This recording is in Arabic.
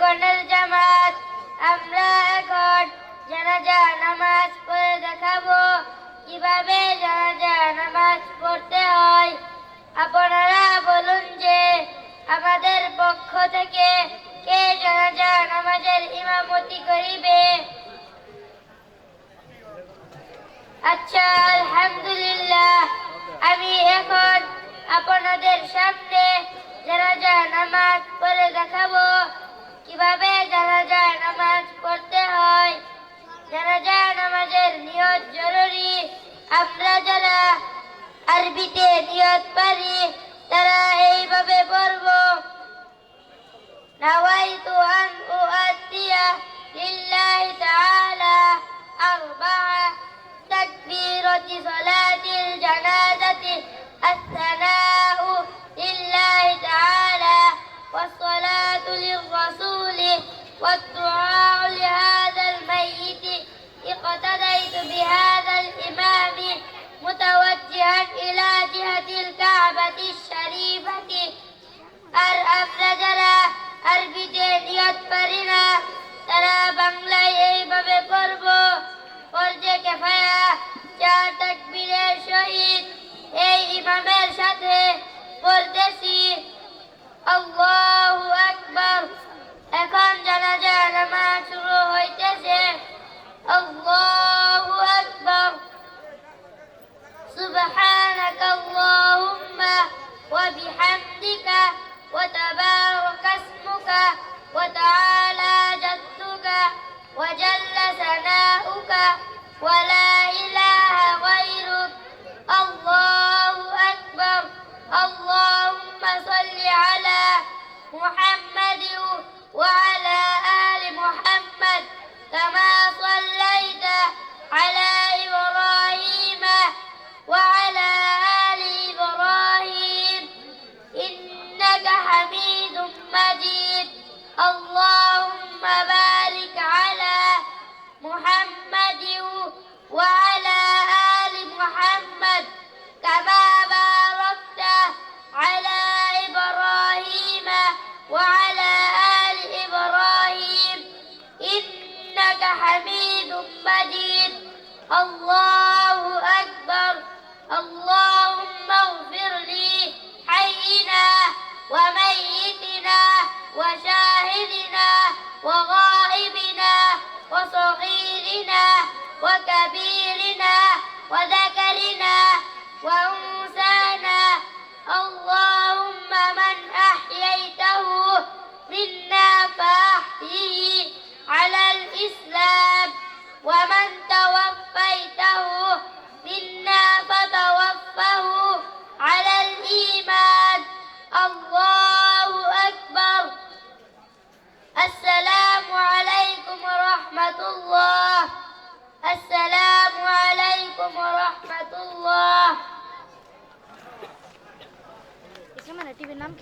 গণের জামাত। আমরা এখন জানাজা নামাজ পড়ে দেখাবো। কীভাবে জানাজা নামাজ পড়তে হয়? আপনারা বলুন যে আমাদের পক্ষ থেকে কে জানাজা নামাজের ইমামতি করিবে? আচ্ছা আলহামদুলিল্লাহ। আমি এখন আপনাদের সামনে জানাজা নামাজ পড়ে দেখাবো কিভাবে জানাজা নামাজ পড়তে হয় জানাজা নামাজের নিয়ত জরুরি আমরা যারা আরবিতে নিয়ত পারি তারা এইভাবে পড়বো نويت أن أؤدي لله تعالى أربع تكبيرة صلاة والدعاء لهذا الميت اقتديت بهذا الإمام متوجها إلى جهة الكعبة الشريفة أرأب أفرج ولا إله غيرك. الله أكبر. اللهم صل على محمد وعلى آل محمد كما صليت على إبراهيم وعلى آل إبراهيم. إنك حميد مجيد. اللهم بارك على محمد حميد مجيد. الله أكبر. اللهم اغفر لي حينا وميتنا وشاهدنا وغائبنا وصغيرنا وكبيرنا وذكرنا وأنثانا. اللهم من أحييته منا فأحيه على الإسلام. ومن توفيته منا فتوفه على الإيمان. الله أكبر. السلام عليكم ورحمة الله. السلام عليكم ورحمة الله. اسمه نتيب النام